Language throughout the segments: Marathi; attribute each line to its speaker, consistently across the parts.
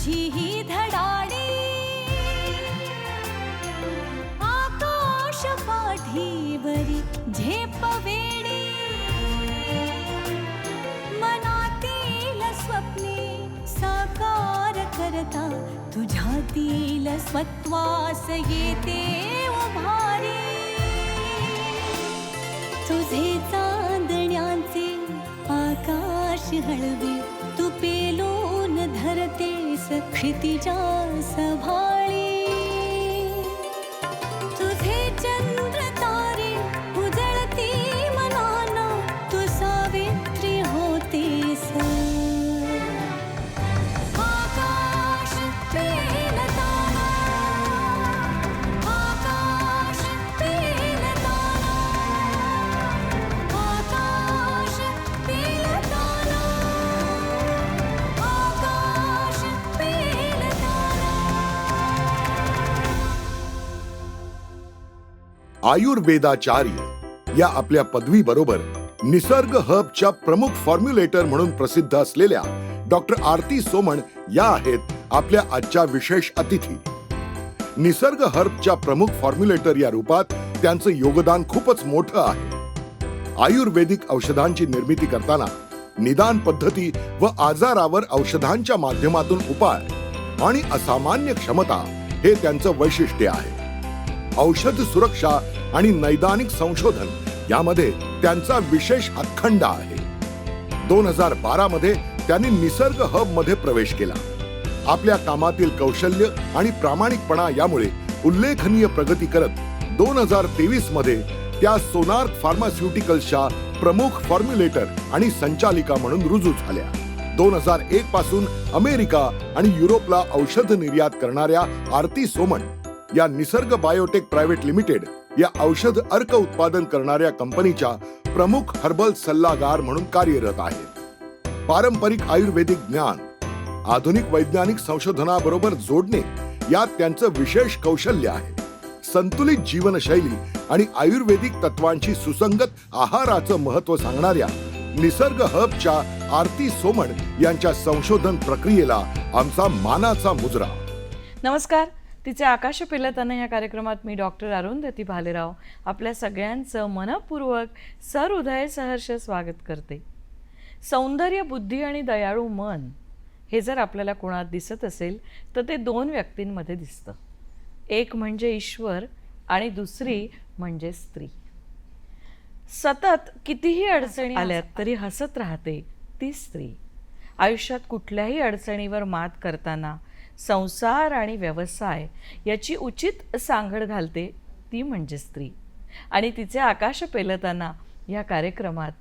Speaker 1: तुझी ही धडाडी. आकाश पाठीवरी झेप वेडी. मनातील स्वप्ने साकार करता तुझ्यातील स्वत्वास येते उभारी. तुझे चांदण्यांचे आकाश हळवे कृति जा सभा
Speaker 2: आयुर्वेदाचार्य या आपल्या पदवी बरोबर निसर्ग हबच्या प्रमुख फॉर्म्युलेटर म्हणून प्रसिद्ध असलेल्या डॉक्टर आरती सोमण या आहेत आपल्या आजच्या विशेष अतिथी. निसर्ग हर्बच्या प्रमुख फॉर्म्युलेटर या रूपात त्यांचं योगदान खूपच मोठं आहे. आयुर्वेदिक औषधांची निर्मिती करताना निदान पद्धती व आजारावर औषधांच्या माध्यमातून उपाय आणि असामान्य क्षमता हे त्यांचं वैशिष्ट्य आहे. औषध सुरक्षा आणि नैदानिक संशोधन यामध्ये त्यांचा विशेष अखंड आहे. दोन हजार बारा मध्ये त्यांनी निसर्ग हबमध्ये प्रवेश केला. आपल्या कामातील कौशल्य आणि प्रामाणिकपणा यामुळे उल्लेखनीय प्रगती करत दोन हजार तेवीसमध्ये त्या सोनार फार्मास्युटिकल्सच्या प्रमुख फॉर्म्युलेटर आणि संचालिका म्हणून रुजू झाल्या. दोन हजार एक पासून अमेरिका आणि युरोपला औषध निर्यात करणाऱ्या आरती सोमन या निसर्ग बायोटेक प्रायव्हेट लिमिटेड या औषध अर्क उत्पादन करणाऱ्या कंपनीच्या प्रमुख हर्बल सल्लागार म्हणून कार्यरत आहेत. पारंपरिक आयुर्वेदिक ज्ञान आधुनिक वैज्ञानिक संशोधनाबरोबर जोडणे यात त्यांचं विशेष कौशल्य आहे. संतुलित जीवनशैली आणि आयुर्वेदिक तत्वांची सुसंगत आहाराचं महत्त्व सांगणाऱ्या निसर्ग हबच्या आरती सोमण यांच्या संशोधन प्रक्रियेला आमचा मानाचा मुजरा.
Speaker 3: नमस्कार. तिचे आकाश पिलताना या कार्यक्रमात मी डॉक्टर अरुंधती भालेराव. आपल्या सगळ्यांचं मनपूर्वक सहृदय सहर्ष स्वागत करते. सौंदर्य बुद्धी आणि दयाळू मन हे जर आपल्याला कोणात दिसत असेल तर ते दोन व्यक्तींमध्ये दिसतं. एक म्हणजे ईश्वर आणि दुसरी म्हणजे स्त्री. सतत कितीही अडचणी आल्यात तरी हसत राहते ती स्त्री. आयुष्यात कुठल्याही अडचणीवर मात करताना संसार आणि व्यवसाय याची उचित सांगड घालते ती म्हणजे स्त्री. आणि तिचे आकाश पेलताना या कार्यक्रमात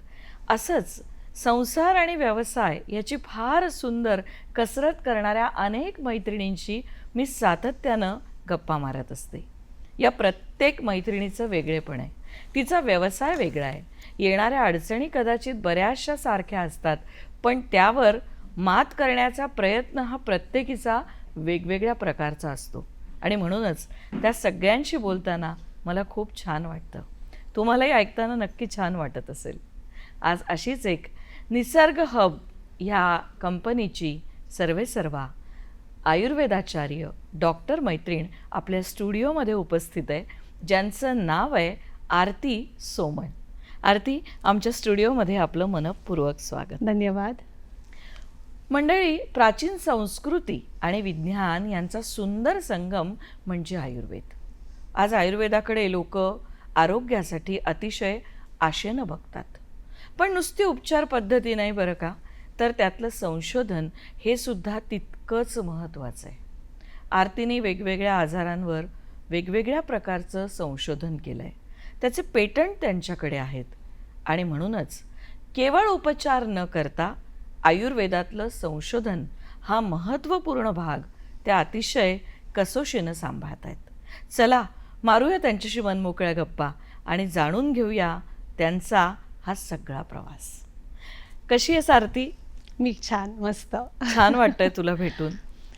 Speaker 3: असंच संसार आणि व्यवसाय याची फार सुंदर कसरत करणाऱ्या अनेक मैत्रिणींशी मी सातत्यानं गप्पा मारत असते. या प्रत्येक मैत्रिणीचं वेगळेपण आहे. तिचा व्यवसाय वेगळा आहे. येणाऱ्या अडचणी कदाचित बऱ्याचशा सारख्या असतात पण त्यावर मात करण्याचा प्रयत्न हा प्रत्येकीचा वेगवेगळ्या प्रकारचा असतो. आणि म्हणूनच त्या सगळ्यांशी बोलताना मला खूप छान वाटतं. तुम्हालाही ऐकताना नक्की छान वाटत असेल. आज अशीच एक निसर्ग हब ह्या कंपनीची सर्वेसर्वा आयुर्वेदाचार्य डॉक्टर मैत्रीण आपल्या स्टुडिओमध्ये उपस्थित आहे. ज्यांचं नाव आहे आरती सोमण. आरती आमच्या स्टुडिओमध्ये आपलं मनपूर्वक स्वागत.
Speaker 4: धन्यवाद.
Speaker 3: मंडळी प्राचीन संस्कृती आणि विज्ञान यांचा सुंदर संगम म्हणजे आयुर्वेद. आज आयुर्वेदाकडे लोक आरोग्यासाठी अतिशय आशेनं बघतात. पण नुसती उपचार पद्धती नाही बरं का? तर त्यातलं संशोधन हे सुद्धा तितकंच महत्त्वाचं आहे. आरतीने वेगवेगळ्या आजारांवर वेगवेगळ्या प्रकारचं संशोधन केलं आहे त्याचे पेटंट त्यांच्याकडे आहेत. आणि म्हणूनच केवळ उपचार न करता आयुर्वेदातलं संशोधन हा महत्त्वपूर्ण भाग त्या अतिशय कसोशीनं सांभाळत आहेत. चला मारूया त्यांच्याशी मनमोकळ्या गप्पा आणि जाणून घेऊया त्यांचा हा सगळा प्रवास. कशी आहेस आरती
Speaker 4: मी छान मस्त.
Speaker 3: छान वाटतंय तुला भेटून.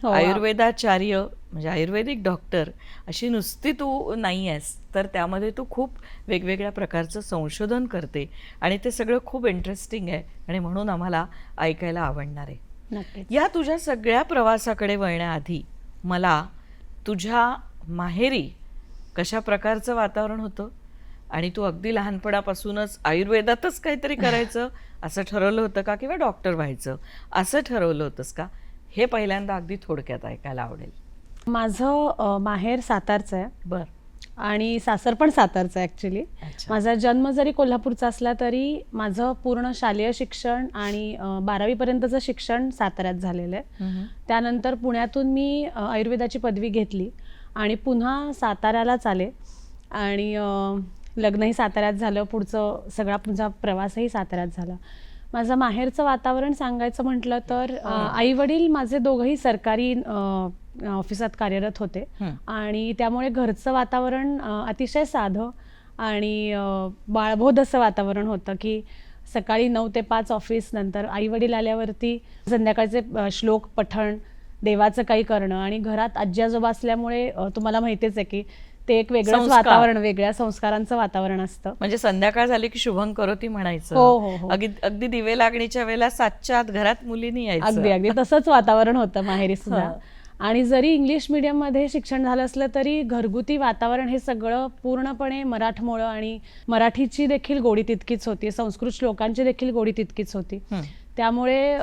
Speaker 4: हो.
Speaker 3: आयुर्वेदाचार्य म्हणजे आयुर्वेदिक डॉक्टर अशी नुसती तू नाही आहेस तर त्यामध्ये तू खूप वेगवेगळ्या प्रकारचं संशोधन करते आणि ते सगळं खूप इंटरेस्टिंग आहे आणि म्हणून आम्हाला ऐकायला आवडणार आहे. या तुझ्या सगळ्या प्रवासाकडे वळण्याआधी मला तुझ्या माहेरी कशा प्रकारचं वातावरण होतं? आणि तू अगदी लहानपणापासूनच आयुर्वेदातच काहीतरी करायचं असं ठरवलं होतं का किंवा डॉक्टर व्हायचं असं ठरवलं होतंस का? हे पहिल्यांदा अगदी थोडक्यात ऐकायला आवडेल.
Speaker 4: माझं माहेर सातारचं आहे.
Speaker 3: बर.
Speaker 4: आणि सासर पण सातारचं ॲक्च्युली. माझा जन्म जरी कोल्हापूरचा असला तरी माझं पूर्ण शालेय शिक्षण आणि बारावीपर्यंतचं शिक्षण साताऱ्यात झालेलं आहे. त्यानंतर पुण्यातून मी आयुर्वेदाची पदवी घेतली आणि पुन्हा साताऱ्यालाच आले. आणि लग्नही साताऱ्यात झालं पुढचं सगळा पुढचा प्रवासही साताऱ्यात झाला. माझं माहेरचं वातावरण सांगायचं म्हटलं तर आई वडील माझे दोघंही सरकारी ऑफिसात कार्यरत होते. आणि त्यामुळे घरचं वातावरण अतिशय साधं आणि बाळबोध असं वातावरण होतं की सकाळी नऊ ते पाच ऑफिस नंतर आई वडील आल्यावरती संध्याकाळचे श्लोक पठण देवाचं काही करणं आणि घरात आजी आजोबा असल्यामुळे तुम्हाला माहितीच आहे की ते एक वेगळंच. वातावरण वेगळ्या संस्कारांचं वातावरण असतं
Speaker 3: म्हणजे संध्याकाळ झाली की शुभं करोती म्हणायचं
Speaker 4: हो, हो, हो.
Speaker 3: अगदी अगदी दिवे लागणीच्या वेळेला सातच्या आत घरात मुलीनी यायचं
Speaker 4: अगदी अगदी तसंच वातावरण होतं माहेरी सुद्धा. आणि जरी इंग्लिश medium मध्ये शिक्षण झालं असलं तरी घरगुती वातावरण हे सगळं पूर्णपणे मराठमोळं आणि मराठीची देखील गोडी तितकीच होती संस्कृत श्लोकांची देखील गोडी तितकीच होती. त्यामुळे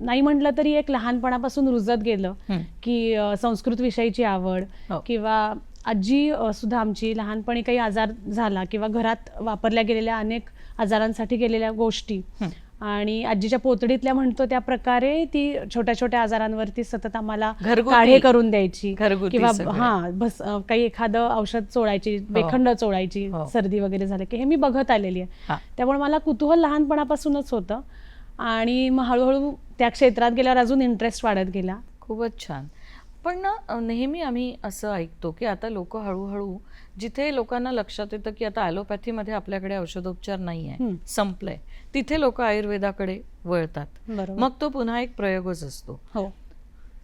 Speaker 4: नाही म्हटलं तरी एक लहानपणापासून रुजत गेलं. की संस्कृत विषयीची आवड
Speaker 3: हो.
Speaker 4: किंवा आजी सुद्धा आमची लहानपणी काही आजार झाला किंवा घरात वापरल्या गेलेल्या अनेक आजारांसाठी गेलेल्या गोष्टी. आणि आजीच्या पोतडीतल्या म्हणतो त्या प्रकारे ती छोट्या छोट्या आजारांवरती सतत आम्हाला काढे करून द्यायची किंवा. हा बस काही एखादं औषध चोळायची वेखंड चोळायची
Speaker 3: हो.
Speaker 4: सर्दी वगैरे झाली की हे मी बघत आलेली आहे
Speaker 3: हा.
Speaker 4: त्यामुळे मला कुतूहल लहानपणापासूनच होतं आणि मग हळूहळू त्या क्षेत्रात गेल्यावर अजून इंटरेस्ट वाढत गेला
Speaker 3: खूपच छान पण ना नेहमी आम्ही असं ऐकतो की आता लोक हळूहळू जिथे लोकांना लक्षात येतं की आता ॲलोपॅथीमध्ये आपल्याकडे औषधोपचार नाही आहे. संपलंय तिथे लोक आयुर्वेदाकडे वळतात. मग तो पुन्हा एक प्रयोगच असतो.
Speaker 4: हो.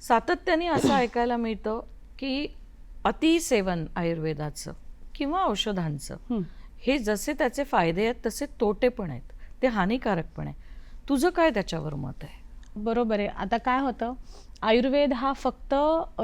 Speaker 3: सातत्याने असं ऐकायला मिळतं की अतिसेवन आयुर्वेदाचं किंवा औषधांचं
Speaker 4: हं.
Speaker 3: हे जसे त्याचे फायदे आहेत तसे तोटे पण आहेत. ते हानिकारक पण आहे तुझं काय त्याच्यावर मत आहे?
Speaker 4: बरोबर आहे. आता काय होतं आयुर्वेद हा फक्त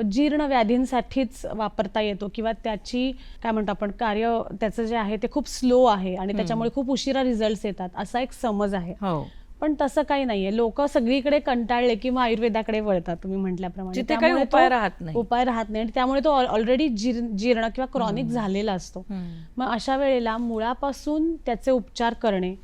Speaker 4: जीर्ण व्याधींसाठीच वापरता येतो किंवा त्याची काय म्हणतो आपण कार्य त्याचं जे आहे ते खूप स्लो आहे आणि त्याच्यामुळे खूप उशिरा रिझल्ट येतात असा एक समज आहे.
Speaker 3: हो.
Speaker 4: पण तसं काही नाहीये. लोक सगळीकडे कंटाळले किंवा आयुर्वेदाकडे वळतात तुम्ही म्हटल्याप्रमाणे.
Speaker 3: जिथे काही उपाय राहत नाही.
Speaker 4: उपाय राहत नाही आणि त्यामुळे तो ऑलरेडी जीर्ण किंवा क्रॉनिक झालेला असतो. मग अशा वेळेला मुळापासून त्याचे उपचार करणे.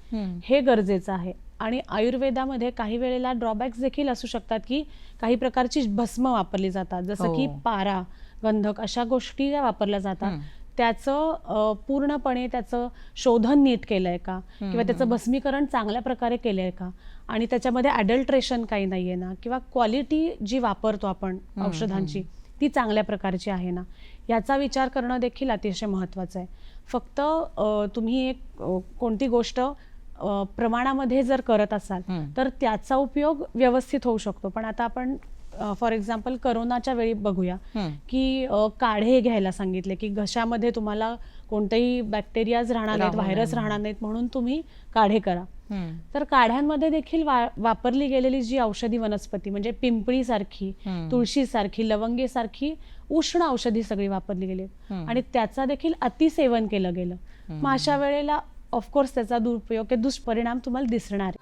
Speaker 4: हे गरजेचं आहे. आणि आयुर्वेदामध्ये काही वेळेला ड्रॉबॅक्स देखील असू शकतात की काही प्रकारची भस्म वापरली जातात. जसं की
Speaker 3: हो.
Speaker 4: पारा गंधक अशा गोष्टी वापरल्या जातात. त्याचं पूर्णपणे त्याचं शोधन नीट केलंय का? किंवा त्याचं भस्मीकरण चांगल्या प्रकारे केलंय का? आणि त्याच्यामध्ये अडल्ट्रेशन काही नाहीये ना? किंवा क्वालिटी जी वापरतो आपण औषधांची ती चांगल्या प्रकारची आहे ना? याचा विचार करणं देखील अतिशय महत्त्वाचं आहे. फक्त तुम्ही एक कोणती गोष्ट प्रमाणामध्ये जर करत असाल. तर त्याचा उपयोग व्यवस्थित होऊ शकतो पण आता आपण फॉर एक्झाम्पल करोनाच्या वेळी बघूया. की काढे घ्यायला सांगितले की घशामध्ये तुम्हाला कोणतेही बॅक्टेरियाज राहणार नाहीत व्हायरस. राहणार नाहीत म्हणून तुम्ही काढे करा. तर काढ्यांमध्ये देखील वा- वापरली गेलेली जी औषधी वनस्पती म्हणजे पिंपळी सारखी. तुळशी सारखी लवंगे सारखी उष्ण औषधी सगळी वापरली गेली. आणि त्याचा देखील अतिसेवन केलं गेलं मग अशा वेळेला ऑफकोर्स त्याचा दुरुपयोग किंवा दुष्परिणाम तुम्हाला दिसणार.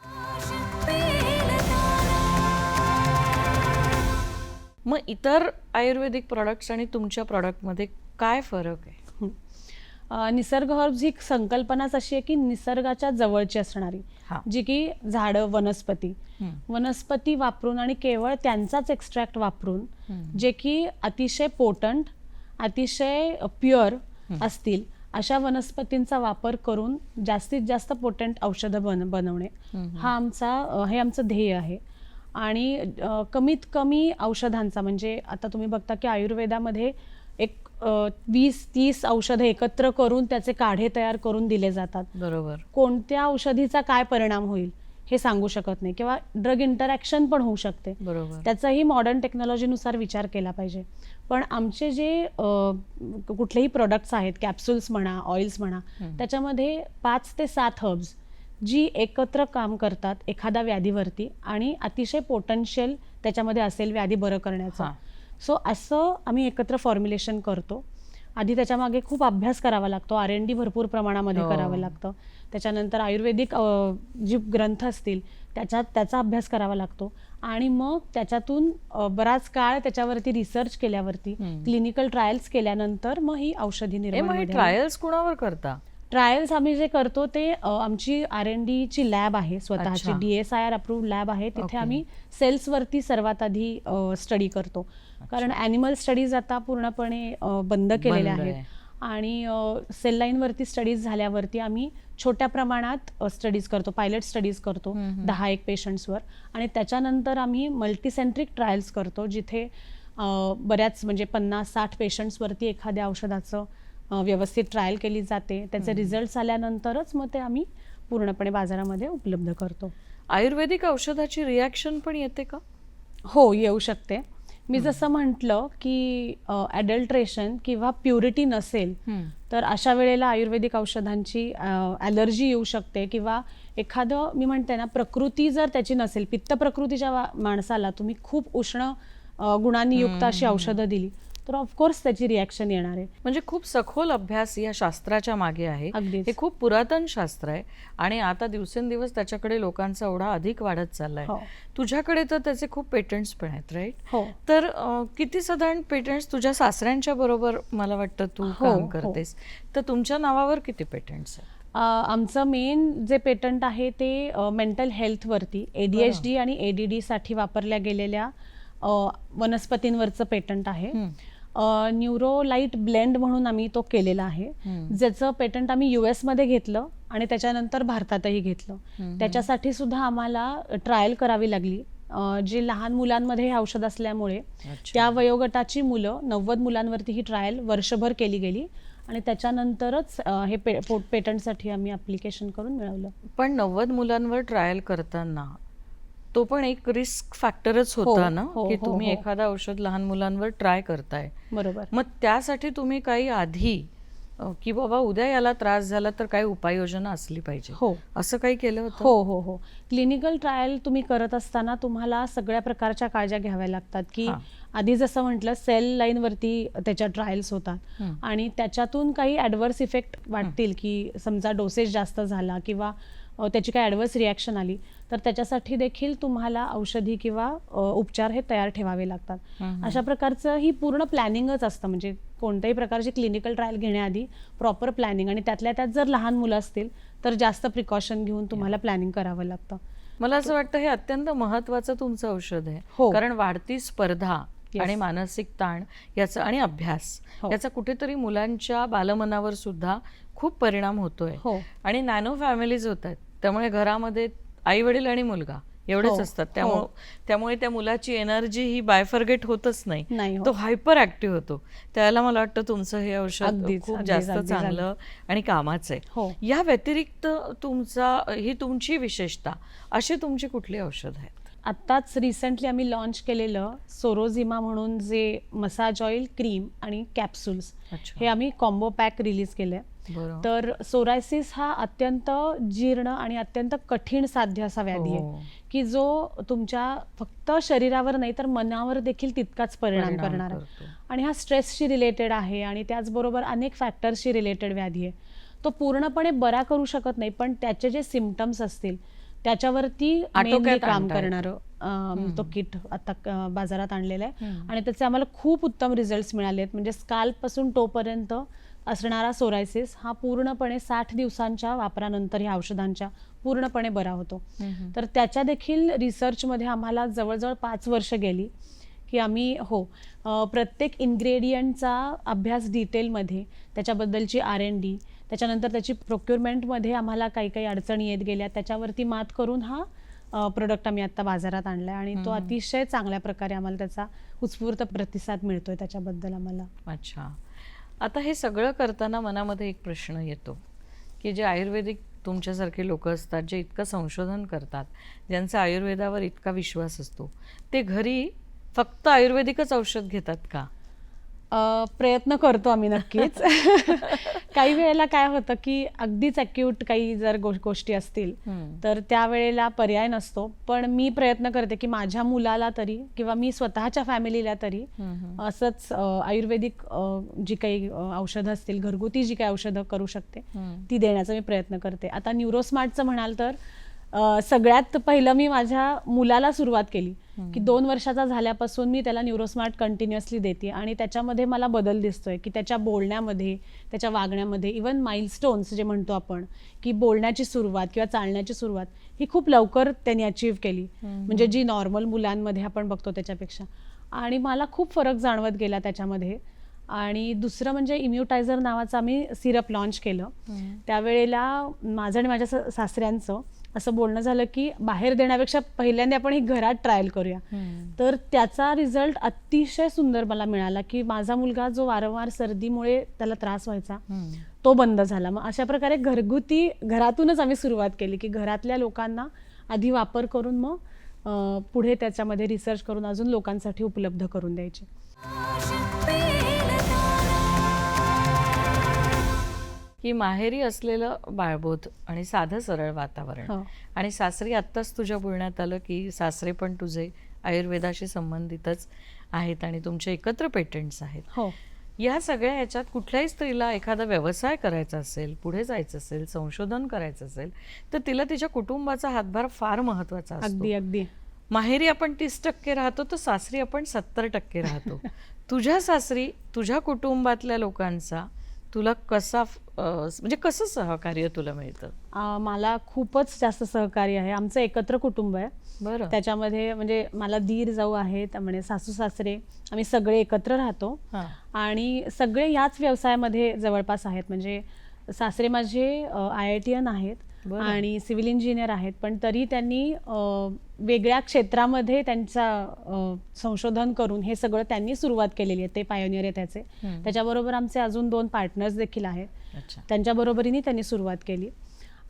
Speaker 3: मग इतर आयुर्वेदिक प्रॉडक्ट्स आणि तुमच्या प्रॉडक्टमध्ये काय फरक आहे
Speaker 4: निसर्ग हर्ब्स ही संकल्पनाच अशी आहे की निसर्गाच्या जवळची असणारी. जी की झाडं वनस्पती. वनस्पती वापरून आणि केवळ त्यांचाच एक्स्ट्रॅक्ट वापरून. जे की अतिशय पोटंट अतिशय प्युअर असतील अशा वनस्पतींचा वापर करून जास्तीत जास्त पोटंट औषधं बन बनवणे. हा आमचा हे आमचं ध्येय आहे. आणि कमीत कमी औषधांचा म्हणजे आता तुम्ही बघता की आयुर्वेदामध्ये एक वीस तीस औषधं एकत्र करून त्याचे काढे तयार करून दिले जातात.
Speaker 3: बरोबर.
Speaker 4: कोणत्या औषधीचा काय परिणाम होईल हे सांगू शकत नाही किंवा ड्रग इंटरॅक्शन पण होऊ शकते.
Speaker 3: बरोबर.
Speaker 4: त्याचाही मॉडर्न टेक्नॉलॉजीनुसार विचार केला पाहिजे. पण आमचे जे कुठलेही प्रोडक्ट्स आहेत कॅप्सूल्स म्हणा ऑइल्स म्हणा त्याच्यामध्ये पाच ते सात हर्ब्स जी एकत्र काम करतात एखाद्या व्याधीवरती आणि अतिशय पोटन्शियल त्याच्यामध्ये असेल व्याधी बरं. करण्याचं. सो असं आम्ही एकत्र फॉर्म्युलेशन करतो. आधी त्याच्यामागे खूप अभ्यास करावा लागतो. आर एन डी भरपूर प्रमाणामध्ये
Speaker 3: हो.
Speaker 4: करावं लागतं. त्याच्यानंतर आयुर्वेदिक जी ग्रंथ असतील त्याच्यात त्याचा अभ्यास करावा लागतो. आणि मग त्याच्यातून बराच काळ त्याच्यावरती रिसर्च केल्यावरती. क्लिनिकल ट्रायल्स केल्यानंतर मग ही औषधी निर्माण.
Speaker 3: ट्रायल्स कुणावर करता
Speaker 4: ट्रायल्स आम्ही जे करतो ते आमची आर एन ची लॅब आहे स्वतःची. D S I R approved lab आहे तिथे. आम्ही सेल्सवरती सर्वात आधी स्टडी करतो कारण ॲनिमल स्टडीज आता पूर्णपणे बंद केलेल्या आहेत
Speaker 3: आहे.
Speaker 4: आणि सेल लाईनवरती स्टडीज झाल्यावरती आम्ही छोट्या प्रमाणात स्टडीज करतो पायलट स्टडीज करतो. दहा एक पेशंट्सवर आणि त्याच्यानंतर आम्ही मल्टीसेंट्रिक ट्रायल्स करतो जिथे बऱ्याच म्हणजे पन्नास साठ पेशंट्सवरती एखाद्या औषधाचं व्यवस्थित ट्रायल केली जाते. त्याचे रिझल्ट आल्यानंतरच मग ते आम्ही पूर्णपणे बाजारामध्ये उपलब्ध करतो.
Speaker 3: आयुर्वेदिक औषधाची रिॲक्शन पण येते का?
Speaker 4: हो येऊ शकते. मी जसं म्हटलं की ॲडल्ट्रेशन किंवा प्युरिटी नसेल तर अशा वेळेला आयुर्वेदिक औषधांची ॲलर्जी येऊ शकते किंवा एखादं मी म्हणते ना प्रकृती जर त्याची नसेल पित्त प्रकृतीच्या माणसाला तुम्ही खूप उष्ण गुणांनी युक्त अशी औषधं दिली तर ऑफकोर्स त्याची रिॲक्शन येणार आहे.
Speaker 3: म्हणजे खूप सखोल अभ्यास या शास्त्राच्या मागे आहे. हे खूप पुरातन शास्त्र आहे आणि आता दिवसेंदिवस त्याच्याकडे लोकांचा ओढा अधिक वाढत चाललाय.
Speaker 4: हो.
Speaker 3: तुझ्याकडे तर त्याचे खूप पेटंट्स पण आहेत राईट
Speaker 4: हो.
Speaker 3: तर किती साधारण पेटंट्स तुझ्या सासऱ्यांच्या बरोबर मला वाटतं तू
Speaker 4: हो,
Speaker 3: काम. करतेस? तर तुमच्या नावावर किती पेटंट्स आहेत?
Speaker 4: आमचं मेन जे पेटंट आहे ते मेंटल हेल्थवरती ए डी एच डी आणि ए डी डीसाठी वापरल्या गेलेल्या वनस्पतींवरचं पेटंट आहे. न्यूरोलाईट ब्लेंड म्हणून आम्ही तो केलेला आहे. ज्याचं पेटंट आम्ही यू मध्ये घेतलं आणि त्याच्यानंतर भारतातही घेतलं. त्याच्यासाठी सुद्धा आम्हाला ट्रायल करावी लागली जे लहान मुलांमध्ये हे औषध असल्यामुळे. त्या वयोगटाची मुलं नव्वद मुलांवरती ही ट्रायल वर्षभर केली गेली आणि त्याच्यानंतरच हे पो- पेटंटसाठी आम्ही अप्लिकेशन करून मिळवलं
Speaker 3: पण नव्वद मुलांवर ट्रायल करताना तो पण एक रिस्क फॅक्टरच
Speaker 4: हो,
Speaker 3: होता ना
Speaker 4: हो,
Speaker 3: की
Speaker 4: हो,
Speaker 3: तुम्ही
Speaker 4: हो.
Speaker 3: एखादं औषध लहान मुलांवर ट्राय करताय.
Speaker 4: बरोबर.
Speaker 3: मग त्यासाठी तुम्ही काही आधी अ, की बाबा उद्या याला त्रास झाला तर काही उपाययोजना असली पाहिजे.
Speaker 4: हो.
Speaker 3: असं काही केलं होतं?
Speaker 4: हो हो हो. क्लिनिकल ट्रायल तुम्ही करत असताना तुम्हाला सगळ्या प्रकारच्या काळज्या घ्याव्या लागतात की
Speaker 3: हां.
Speaker 4: आधी जसं म्हटलं सेल लाईनवरती त्याच्या ट्रायल्स होतात.
Speaker 3: हं.
Speaker 4: आणि त्याच्यातून काही ॲडव्हर्स इफेक्ट वाटतील की समजा डोसेज जास्त झाला किंवा त्याची काही ॲडव्हर्स रिॲक्शन आली तर त्याच्यासाठी देखील तुम्हाला औषधी किंवा उपचार हे तयार ठेवावे लागतात अशा प्रकारचं ही पूर्ण प्लॅनिंगच असतं म्हणजे कोणत्याही प्रकारची क्लिनिकल ट्रायल घेण्याआधी प्रॉपर प्लॅनिंग आणि त्यातल्या त्यात जर लहान मुलं असतील तर जास्त प्रिकॉशन घेऊन तुम्हाला प्लॅनिंग करावं लागतं
Speaker 3: मला असं वाटतं हे अत्यंत महत्वाचं तुमचं औषध आहे
Speaker 4: हो.
Speaker 3: कारण वाढती स्पर्धा. आणि मानसिक ताण याचा आणि अभ्यास
Speaker 4: हो.
Speaker 3: याचा कुठेतरी मुलांच्या बालमनावर सुद्धा खूप परिणाम होतोय
Speaker 4: हो.
Speaker 3: आणि नॅनो फॅमिलीज होत आहेत त्यामुळे घरामध्ये आई वडील आणि मुलगा एवढेच
Speaker 4: हो.
Speaker 3: असतात
Speaker 4: हो.
Speaker 3: त्यामुळे त्यामुळे त्या मुलाची एनर्जी ही बायफर्गेट होतच नाही तो. हायपर ऍक्टिव्ह होतो त्याला मला वाटतं तुमचं हे औषध खूप जास्त चांगलं आणि कामाचं आहे
Speaker 4: हो.
Speaker 3: या व्यतिरिक्त तुमचा ही तुमची विशेषता अशी तुमची कुठली औषध आहेत
Speaker 4: आत्ताच रिसेंटली आम्ही लॉन्च केलेलं सोरोझिमा म्हणून जे मसाज ऑइल क्रीम आणि कॅप्सूल्स. हे आम्ही कॉम्बो पॅक रिलीज केले तर सोरायसिस हा अत्यंत जीर्ण आणि अत्यंत कठीण साध्य असा व्याधी
Speaker 3: हो.
Speaker 4: आहे की जो तुमच्या फक्त शरीरावर नाही तर मनावर देखील तितकाच परिणाम करणार आहे. आणि हा स्ट्रेसशी रिलेटेड आहे आणि त्याचबरोबर अनेक फॅक्टर्सशी रिलेटेड व्याधी आहे तो पूर्णपणे बरा करू शकत नाही पण त्याचे जे सिमटम्स असतील त्याच्यावरती काम. करणारं तो किट आता बाजारात आणलेला आहे. आणि त्याचे आम्हाला खूप उत्तम रिझल्ट मिळाले आहेत म्हणजे स्काल्पपासून टोपर्यंत असणारा सोरायसिस हा पूर्णपणे साठ दिवसांच्या वापरानंतर ह्या औषधांच्या पूर्णपणे बरा होतो. तर त्याच्या देखील रिसर्चमध्ये आम्हाला जवळजवळ पाच वर्ष गेली की आम्ही हो प्रत्येक इन्ग्रेडियंटचा अभ्यास डिटेलमध्ये त्याच्याबद्दलची आर एन डी त्याच्यानंतर त्याची प्रोक्युरमेंटमध्ये आम्हाला काही काही अडचणी येत गेल्या त्याच्यावरती मात करून हा प्रोडक्ट आम्ही आता बाजारात आणला आणि तो. अतिशय चांगल्या प्रकारे आम्हाला त्याचा उत्स्फूर्त प्रतिसाद मिळतोय त्याच्याबद्दल आम्हाला
Speaker 3: अच्छा आता हे सगळं करताना मनामध्ये एक प्रश्न येतो की जे आयुर्वेदिक तुमच्यासारखे लोक असतात जे इतकं संशोधन करतात ज्यांचा आयुर्वेदावर इतका विश्वास असतो ते घरी फक्त आयुर्वेदिकच औषध घेतात का?
Speaker 4: प्रयत्न करतो आम्ही नक्कीच काही वेळेला काय होतं की अगदीच अक्यूट काही जर गो- गोष्टी असतील. तर त्यावेळेला पर्याय नसतो पण मी प्रयत्न करते की माझ्या मुलाला तरी किंवा मी स्वतःच्या फॅमिलीला तरी. असंच आयुर्वेदिक जी काही औषधं असतील घरगुती जी काही औषधं करू शकते. ती देण्याचा मी प्रयत्न करते आता न्यूरोस्मार्टचं म्हणाल तर सगळ्यात पहिलं मी माझ्या मुलाला सुरुवात केली की दोन वर्षाचा झाल्यापासून मी त्याला न्यूरोस्मार्ट कंटिन्युअसली देते आणि त्याच्यामध्ये मला बदल दिसतोय की त्याच्या बोलण्यामध्ये त्याच्या वागण्यामध्ये इवन माइलस्टोन्स जे म्हणतो आपण की बोलण्याची सुरुवात किंवा चालण्याची सुरुवात ही खूप लवकर त्यांनी अचीव्ह केली. म्हणजे जी नॉर्मल मुलांमध्ये आपण बघतो त्याच्यापेक्षा. आणि मला खूप फरक जाणवत गेला त्याच्यामध्ये. आणि दुसरं म्हणजे इम्युटायझर नावाचं आम्ही सिरप लॉन्च केलं. त्यावेळेला माझं आणि माझ्या सासऱ्यांचं असं बोलणं झालं की बाहेर देण्यापेक्षा पहिल्यांदा आपण ही घरात ट्रायल करूया. तर त्याचा रिझल्ट अतिशय सुंदर मला मिळाला की माझा मुलगा जो वारंवार सर्दीमुळे त्याला त्रास व्हायचा. तो बंद झाला मग अशा प्रकारे घरगुती घरातूनच आम्ही सुरुवात केली की घरातल्या लोकांना आधी वापर करून मग पुढे त्याच्यामध्ये रिसर्च करून अजून लोकांसाठी उपलब्ध करून द्यायचे
Speaker 3: की माहेरी असलेलं बाळबोध आणि साधं सरळ वातावरण.
Speaker 4: हो.
Speaker 3: आणि सासरी आत्ताच तुझ्या बोलण्यात आलं की सासरे पण तुझे आयुर्वेदाशी संबंधितच आहेत आणि तुमचे एकत्र पेटंट्स आहेत.
Speaker 4: हो.
Speaker 3: या सगळ्या याच्यात कुठल्याही स्त्रीला एखादा व्यवसाय करायचा असेल पुढे जायचं असेल संशोधन करायचं असेल तर तिला तिच्या कुटुंबाचा हातभार फार महत्त्वाचा
Speaker 4: अगदी अगदी.
Speaker 3: माहेरी आपण तीस टक्के राहतो तर सासरी आपण सत्तर टक्के राहतो. तुझ्या सासरी तुझ्या कुटुंबातल्या लोकांचा तुला कसा म्हणजे कसं सहकार्य तुला मिळतं?
Speaker 4: मला खूपच जास्त सहकार्य आहे. आमचं एकत्र कुटुंब आहे.
Speaker 3: बरं.
Speaker 4: त्याच्यामध्ये म्हणजे मला दीर जाऊ आहेत म्हणजे सासू सासरे आम्ही सगळे एकत्र राहतो. आणि सगळे याच व्यवसायामध्ये जवळपास आहेत. म्हणजे सासरे माझे आय आय टी एन आहेत. आणि सिव्हिल इंजिनियर आहेत. पण तरी त्यांनी वेगळ्या क्षेत्रामध्ये त्यांचा संशोधन करून हे सगळं त्यांनी सुरुवात केलेली आहे ते पायोनियर आहे त्याचे. त्याच्याबरोबर आमचे अजून दोन पार्टनर्स देखील आहेत. त्यांच्या बरोबरीने त्यांनी सुरुवात केली.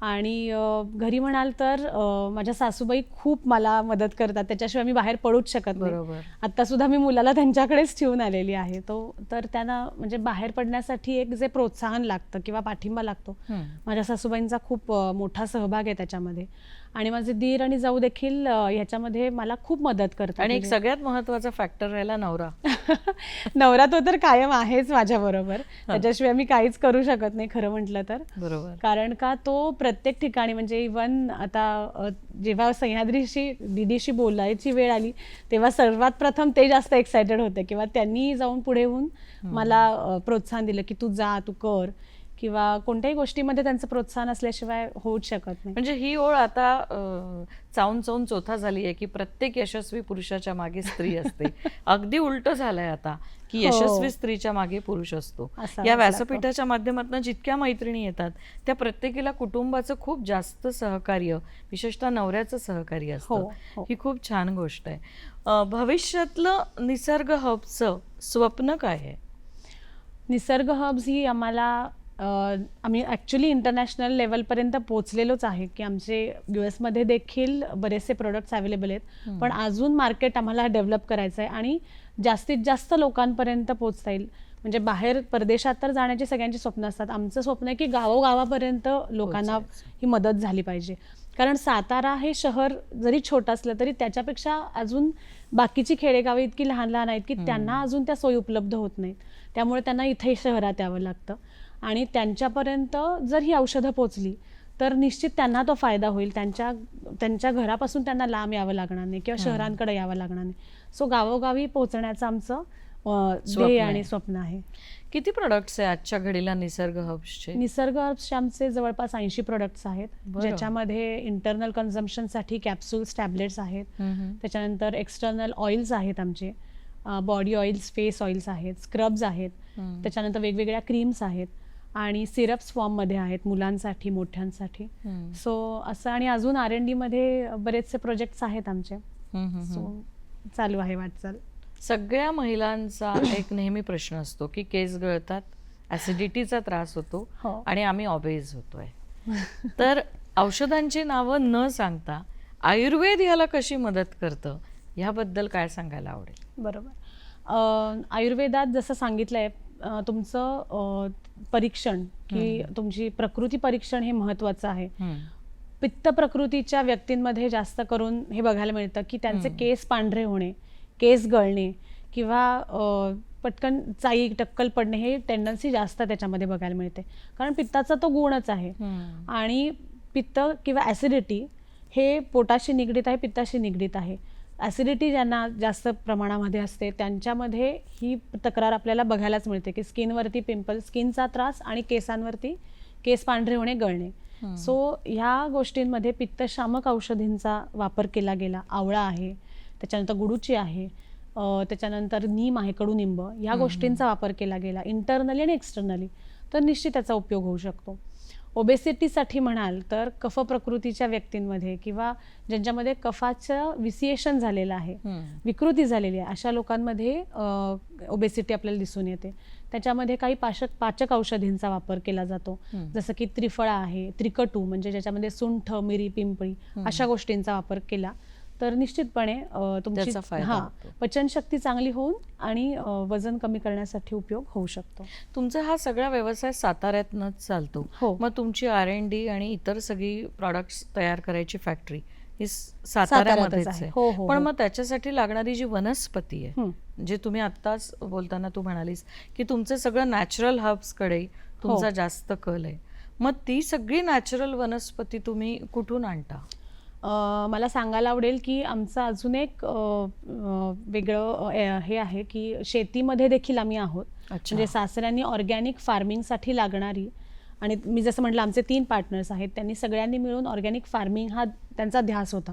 Speaker 4: आणि घरी म्हणाल तर माझ्या सासूबाई खूप मला मदत करतात. त्याच्याशिवाय मी बाहेर पडूच शकत नाही.
Speaker 3: बरोबर.
Speaker 4: आता सुद्धा मी मुलाला त्यांच्याकडेच ठेवून आलेली आहे. तो तर त्यांना म्हणजे बाहेर पडण्यासाठी एक जे प्रोत्साहन लागतं किंवा पाठिंबा लागतो. माझ्या सासूबाईंचा खूप मोठा सहभाग आहे त्याच्यामध्ये. आणि माझे दीर आणि जाऊ देखील ह्याच्यामध्ये मला खूप मदत करतात.
Speaker 3: आणि एक
Speaker 4: म्हणजे-
Speaker 3: सगळ्यात महत्त्वाचा फॅक्टर राहिला नवरा.
Speaker 4: नवरा तो तर कायम आहेच माझ्या बरोबर. त्याच्याशिवाय मी काहीच करू शकत नाही खरं म्हटलं तर.
Speaker 3: बरोबर.
Speaker 4: कारण का तो प्रत्येक ठिकाणी म्हणजे इवन आता जेव्हा सह्याद्रीशी दीदीशी बोलायची वेळ आली तेव्हा सर्वात प्रथम ते जास्त एक्सायटेड होते. किंवा त्यांनी जाऊन पुढे होऊन मला प्रोत्साहन दिलं की तू जा तू कर. किंवा कोणत्याही गोष्टीमध्ये त्यांचं प्रोत्साहन असल्याशिवाय होऊच शकत नाही
Speaker 3: म्हणजे ही ओळ आता चावून चावून चोथा झाली आहे की प्रत्येक यशस्वी पुरुषाच्या मागे स्त्री असते अगदी उलट झालंय आता की
Speaker 4: हो.
Speaker 3: यशस्वी स्त्रीच्या मागे पुरुष असतो या. व्यासपीठाच्या माध्यमातून जितक्या मैत्रिणी येतात त्या प्रत्येकीला कुटुंबाचं खूप जास्त सहकार्य विशेषतः नवऱ्याचं सहकार्य
Speaker 4: हो,
Speaker 3: असतं
Speaker 4: हो.
Speaker 3: ही खूप छान गोष्ट आहे भविष्यातलं निसर्ग हबचं स्वप्न काय आहे
Speaker 4: निसर्ग हब्स ही आम्हाला आम्ही ॲक्च्युली इंटरनॅशनल लेवलपर्यंत पोहोचलेलोच आहे की आमचे यू एसमध्ये देखील बरेचसे प्रोडक्ट्स अवेलेबल आहेत. पण अजून मार्केट आम्हाला डेव्हलप करायचं आहे आणि जास्तीत जास्त लोकांपर्यंत पोहोचता येईल. म्हणजे बाहेर परदेशात तर जाण्याची सगळ्यांची स्वप्न असतात. आमचं स्वप्न आहे की गावोगावापर्यंत लोकांना ही मदत झाली पाहिजे. कारण सातारा हे शहर जरी छोटं असलं तरी त्याच्यापेक्षा अजून बाकीची खेडेगावे इतकी लहान लहान आहेत की त्यांना अजून त्या सोयी उपलब्ध होत नाहीत. त्यामुळे त्यांना इथे शहरात यावं लागतं. आणि त्यांच्यापर्यंत जर ही औषधं पोचली तर निश्चित त्यांना तो फायदा होईल. त्यांच्या त्यांच्या घरापासून त्यांना लांब यावं लागणार नाही किंवा शहरांकडे यावं लागणार नाही. सो गावोगावी पोहोचण्याचं आमचं ध्येय. आणि स्वप्न आहे.
Speaker 3: किती प्रोडक्ट्स आहे आजच्या घडीला निसर्ग हब्सचे
Speaker 4: निसर्ग हर्ब्सचे आमचे जवळपास ऐंशी प्रोडक्ट्स आहेत. ज्याच्यामध्ये इंटरनल कन्झम्पशनसाठी कॅप्सूल्स टॅबलेट्स आहेत. त्याच्यानंतर एक्सटर्नल ऑइल्स आहेत आमचे. बॉडी ऑइल्स फेस ऑइल्स आहेत स्क्रब्स आहेत. त्याच्यानंतर वेगवेगळ्या क्रीम्स आहेत. आणि सिरप्स फॉर्ममध्ये आहेत मुलांसाठी मोठ्यांसाठी. सो असं आणि अजून आर एन डीमध्ये बरेचसे प्रोजेक्ट्स आहेत आमचे. सो. चालू आहे वाटचाल.
Speaker 3: सगळ्या महिलांचा एक नेहमी प्रश्न असतो की केस गळतात ऍसिडिटीचा त्रास होतो
Speaker 4: हो.
Speaker 3: आणि आम्ही ऑबेज होतोय. तर औषधांची नावं न सांगता आयुर्वेद याला कशी मदत करतं? ह्याबद्दल काय सांगायला आवडेल?
Speaker 4: बरोबर. आयुर्वेदात जसं सांगितलंय तुमचं परीक्षण की तुमची प्रकृती परीक्षण हे महत्वाचं आहे. पित्त प्रकृतीच्या व्यक्तींमध्ये जास्त करून हे बघायला मिळतं की त्यांचे केस पांढरे होणे केस गळणे किंवा पटकन चाई टक्कल पडणे हे टेंडन्सी जास्त त्याच्यामध्ये बघायला मिळते. कारण पित्ताचा तो गुणच आहे. आणि पित्त किंवा ॲसिडिटी हे पोटाशी निगडीत आहे पित्ताशी निगडीत आहे. ॲसिडिटी ज्यांना जास्त प्रमाणामध्ये असते त्यांच्यामध्ये ही तक्रार आपल्याला बघायलाच मिळते की स्किनवरती पिंपल स्किनचा त्रास आणि केसांवरती केस पांढरे होणे गळणे. सो ह्या गोष्टींमध्ये पित्तशामक औषधींचा वापर केला गेला. आवळा आहे त्याच्यानंतर गुडूची आहे त्याच्यानंतर नीम आहे कडुनिंब. ह्या गोष्टींचा वापर केला गेला इंटरनली आणि एक्सटर्नली तर निश्चित त्याचा उपयोग होऊ शकतो. ओबेसिटीसाठी म्हणाल तर कफ प्रकृतीच्या व्यक्तींमध्ये किंवा ज्यांच्यामध्ये कफाचं विसिएशन झालेलं आहे विकृती झालेली आहे अशा लोकांमध्ये ओबेसिटी आपल्याला दिसून येते. त्याच्यामध्ये काही पाचक पाचक औषधींचा वापर केला जातो. जसं की त्रिफळा आहे त्रिकटू म्हणजे ज्याच्यामध्ये सुंठ मिरी पिंपळी अशा गोष्टींचा वापर केला. तर निश्चितपणे तुमची
Speaker 3: त्याचा फायदा
Speaker 4: हा
Speaker 3: होतो.
Speaker 4: पचनशक्ती चांगली होऊन आणि अं, वजन कमी करण्यासाठी उपयोग होऊ शकतो
Speaker 3: तुमचा हा सगळा व्यवसाय साताऱ्यातनच चालतो
Speaker 4: हो.
Speaker 3: मग तुमची आर एन डी आणि इतर सगळी प्रॉडक्ट्स तयार करायची फॅक्टरी ही स- साताऱ्यामध्येच
Speaker 4: आहे. हो, हो,
Speaker 3: पण
Speaker 4: हो.
Speaker 3: मग त्याच्यासाठी लागणारी जी वनस्पती आहे
Speaker 4: हं.
Speaker 3: जे तुम्ही आत्ताच बोलताना तू म्हणालीस की तुमचं सगळं नॅचरल हर्ब्सकडे तुमचा. जास्त कल आहे मग ती सगळी नॅचरल वनस्पती तुम्ही कुठून आणता
Speaker 4: मला सांगायला आवडेल की आमचं अजून एक वेगळं हे आहे की शेतीमध्ये देखील आम्ही आहोत. म्हणजे सासऱ्यांनी ऑर्गॅनिक फार्मिंगसाठी लागणारी आणि मी जसं म्हटलं आमचे तीन पार्टनर्स आहेत. त्यांनी सगळ्यांनी मिळून ऑर्गॅनिक फार्मिंग हा त्यांचा ध्यास होता.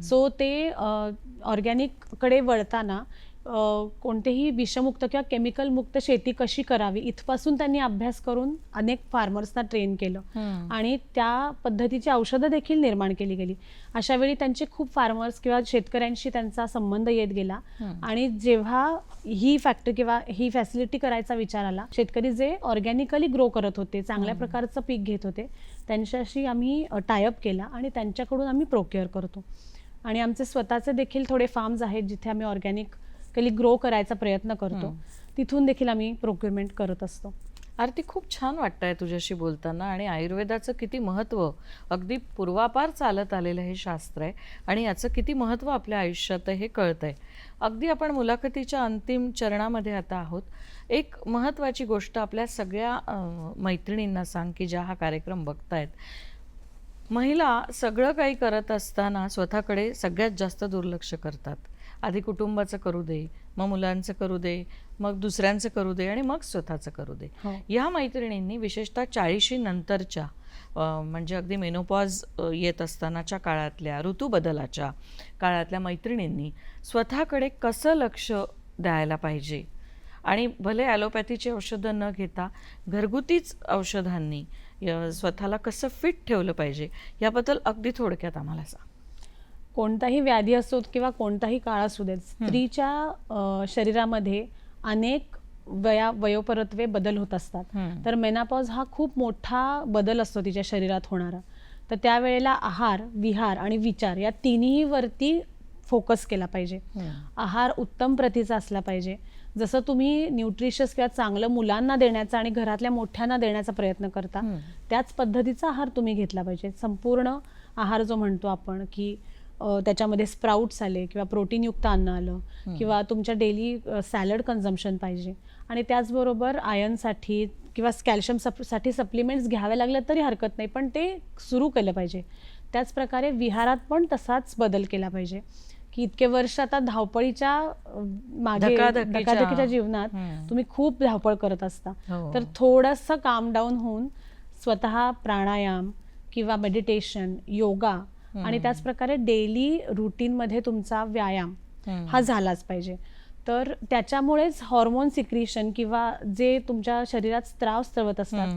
Speaker 4: सो ते ऑर्गॅनिककडे वळताना कोणतेही विषमुक्त किंवा केमिकल मुक्त शेती कशी करावी इथपासून त्यांनी अभ्यास करून अनेक फार्मर्सना ट्रेन केलं. आणि त्या पद्धतीची औषधं देखील निर्माण केली गेली. अशा वेळी त्यांचे खूप फार्मर्स किंवा शेतकऱ्यांशी त्यांचा संबंध येत गेला. आणि जेव्हा ही फॅक्टरी किंवा ही फॅसिलिटी करायचा विचार आला शेतकरी जे ऑर्गॅनिकली ग्रो करत होते चांगल्या प्रकारचं पीक घेत होते त्यांच्याशी आम्ही टायअप केला आणि त्यांच्याकडून आम्ही प्रोक्युअर करतो. आणि आमचे स्वतःचे देखील थोडे फार्म्स आहेत जिथे आम्ही ऑर्गॅनिकली ग्रो करायचा प्रयत्न करतो. तिथून देखील आम्ही प्रोक्युरमेंट करत असतो.
Speaker 3: आरती खूप छान वाटतंय तुझ्याशी बोलताना आणि आयुर्वेदाचं किती महत्त्व अगदी पूर्वापार चालत आलेलं हे शास्त्र आहे आणि याचं किती महत्त्व आपल्या आयुष्यात आहे हे कळतंय. अगदी आपण मुलाखतीच्या अंतिम चरणामध्ये आता आहोत. एक महत्त्वाची गोष्ट आपल्या सगळ्या मैत्रिणींना सांग की ज्या हा कार्यक्रम बघतायत. महिला सगळं काही करत असताना स्वतःकडे सगळ्यात जास्त दुर्लक्ष करतात. आधी कुटुंबाचं करू दे मग मुलांचं करू दे मग दुसऱ्यांचं करू दे आणि मग स्वतःचं करू दे.
Speaker 4: हो.
Speaker 3: या मैत्रिणींनी विशेषतः चाळीशी नंतरच्या म्हणजे अगदी मेनोपॉज येत असतानाच्या काळातल्या ऋतूबदलाच्या काळातल्या मैत्रिणींनी स्वतःकडे कसं लक्ष द्यायला पाहिजे? आणि भले ॲलोपॅथीची औषधं न घेता घरगुतीच औषधांनी स्वतःला कसं फिट ठेवलं पाहिजे? याबद्दल अगदी थोडक्यात आम्हाला सांग.
Speaker 4: कोणताही व्याधी असो किंवा कोणताही काळ असू देत स्त्रीच्या शरीरामध्ये अनेक वया वयोपरत्वे बदल होत असतात. तर मेनापॉज हा खूप मोठा बदल असतो तिच्या शरीरात होणारा. तर त्यावेळेला आहार विहार आणि विचार या तिन्ही वरती फोकस केला पाहिजे. आहार उत्तम प्रतीचा असला पाहिजे. जसं तुम्ही न्यूट्रिशियस किंवा चांगलं मुलांना देण्याचा आणि घरातल्या मोठ्यांना देण्याचा प्रयत्न करता. त्याच पद्धतीचा आहार तुम्ही घेतला पाहिजे. संपूर्ण आहार जो म्हणतो आपण की त्याच्यामध्ये स्प्राउट्स आले किंवा प्रोटीनयुक्त अन्न आलं किंवा तुमच्या डेली सॅलड कन्झम्पशन पाहिजे. आणि त्याचबरोबर आयर्नसाठी किंवा कॅल्शियम सपसाठी सप्लिमेंट्स घ्यावे लागले तरी हरकत नाही पण ते सुरू केलं पाहिजे. त्याचप्रकारे विहारात पण तसाच बदल केला पाहिजे. की इतके वर्ष आता धावपळीच्या मागे
Speaker 3: धकाधकीच्या-
Speaker 4: जीवनात. तुम्ही खूप धावपळ करत असता.
Speaker 3: हो.
Speaker 4: तर थोडंसं काम डाऊन होऊन स्वतः प्राणायाम किंवा मेडिटेशन योगा आणि त्याचप्रकारे डेली रुटीनमध्ये तुमचा व्यायाम. हा झालाच पाहिजे तर त्याच्यामुळेच हॉर्मोन सिक्रिशन किंवा जे तुमच्या शरीरात स्त्राव स्त्रवत असतात.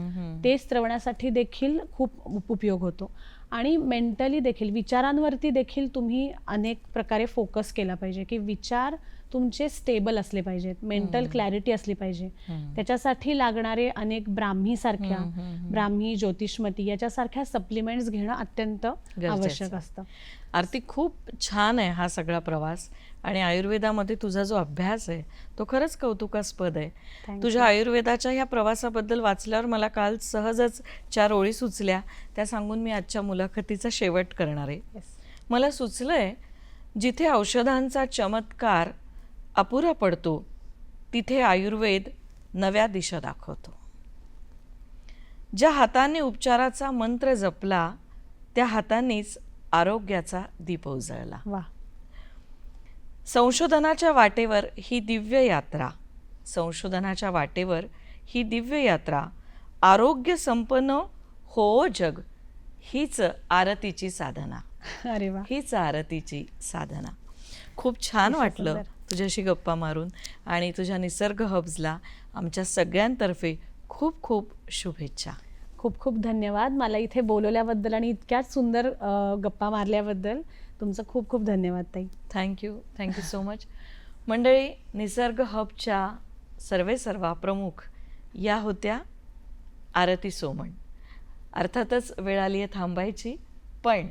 Speaker 4: ते स्त्रवण्यासाठी देखील खूप उप- उपयोग होतो आणि मेंटली देखील विचारांवरती देखील तुम्ही अनेक प्रकारे फोकस केला पाहिजे की विचार तुमचे स्टेबल असले पाहिजेत मेंटल क्लॅरिटी असली पाहिजे. त्याच्यासाठी लागणारे अनेक ब्राह्मी सारख्या ब्राह्मी ज्योतिषमती याच्यासारख्या सप्लिमेंट्स घेणं अत्यंत आवश्यक असतं.
Speaker 3: आरती खूप छान आहे हा सगळा प्रवास आणि आयुर्वेदामध्ये तुझा जो अभ्यास आहे तो खरंच कौतुकास्पद आहे. तुझ्या आयुर्वेदाच्या ह्या प्रवासाबद्दल वाचल्यावर मला काल सहजच चार ओळी सुचल्या. त्या सांगून मी आजच्या मुलाखतीचा शेवट करणार आहे.
Speaker 4: Yes.
Speaker 3: मला सुचलंय जिथे औषधांचा चमत्कार अपुरा पडतो तिथे आयुर्वेद नव्या दिशा दाखवतो. ज्या हाताने उपचाराचा मंत्र जपला त्या हातांनीच आरोग्याचा दीप उजळला.
Speaker 4: वा.
Speaker 3: संशोधनाच्या वाटेवर ही दिव्य यात्रा संशोधनाच्या वाटेवर ही दिव्य यात्रा आरोग्य संपन्न हो जग हीच आरतीची साधना.
Speaker 4: अरे वा.
Speaker 3: हीच आरतीची साधना. खूप छान वाटलं. तुझ्याशी गप्पा मारून आणि तुझ्या निसर्ग हब्सला आमच्या सगळ्यांतर्फे खूप खूप शुभेच्छा.
Speaker 4: खूप खूप धन्यवाद. मला इथे बोलवल्याबद्दल आणि इतक्याच सुंदर गप्पा मारल्याबद्दल तुमचं खूप खूप धन्यवाद ताई.
Speaker 3: थँक्यू थँक्यू सो मच मंडळी निसर्ग हबच्या सर्वे सर्वा प्रमुख या होत्या आरती सोमण. अर्थातच वेळ आली आहे थांबायची पण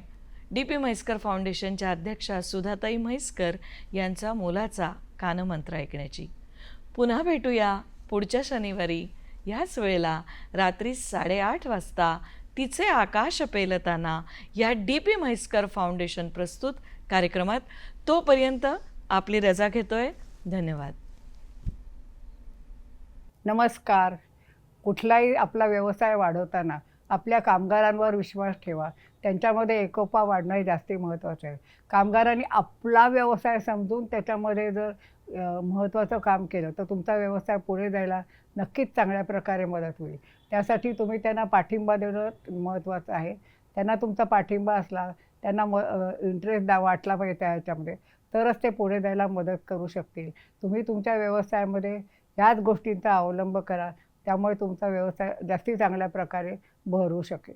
Speaker 3: डी पी म्हैसकर फाउंडेशनच्या अध्यक्षा सुधाताई म्हैसकर यांचा मोलाचा कानमंत्र ऐकण्याची. पुन्हा भेटूया पुढच्या शनिवारी. ह्याच वेळेला रात्री साडेआठ वाजता तिचे आकाश पेलताना या डी पी म्हैसकर फाउंडेशन प्रस्तुत कार्यक्रमात तोपर्यंत आपली रजा घेतोय. धन्यवाद.
Speaker 5: नमस्कार. कुठलाही आपला व्यवसाय वाढवताना आपल्या कामगारांवर विश्वास ठेवा. त्यांच्यामध्ये एकोपा वाढणं हे जास्ती महत्त्वाचं आहे. कामगारांनी आपला व्यवसाय समजून त्याच्यामध्ये जर महत्त्वाचं काम केलं तर तुमचा व्यवसाय पुढे जायला नक्कीच चांगल्या प्रकारे मदत होईल. त्यासाठी तुम्ही त्यांना पाठिंबा देणं महत्त्वाचं आहे. त्यांना तुमचा पाठिंबा असला त्यांना म इंटरेस्ट दा वाटला पाहिजे त्या ह्याच्यामध्ये तरच ते पुढे जायला मदत करू शकतील. तुम्ही तुमच्या व्यवसायामध्ये याच गोष्टींचा अवलंब करा त्यामुळे तुमचा व्यवसाय जास्ती चांगल्या प्रकारे बहरू शकेल.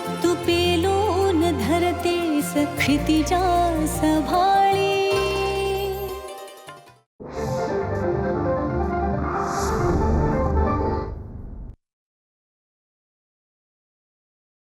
Speaker 1: सकृति च सभाे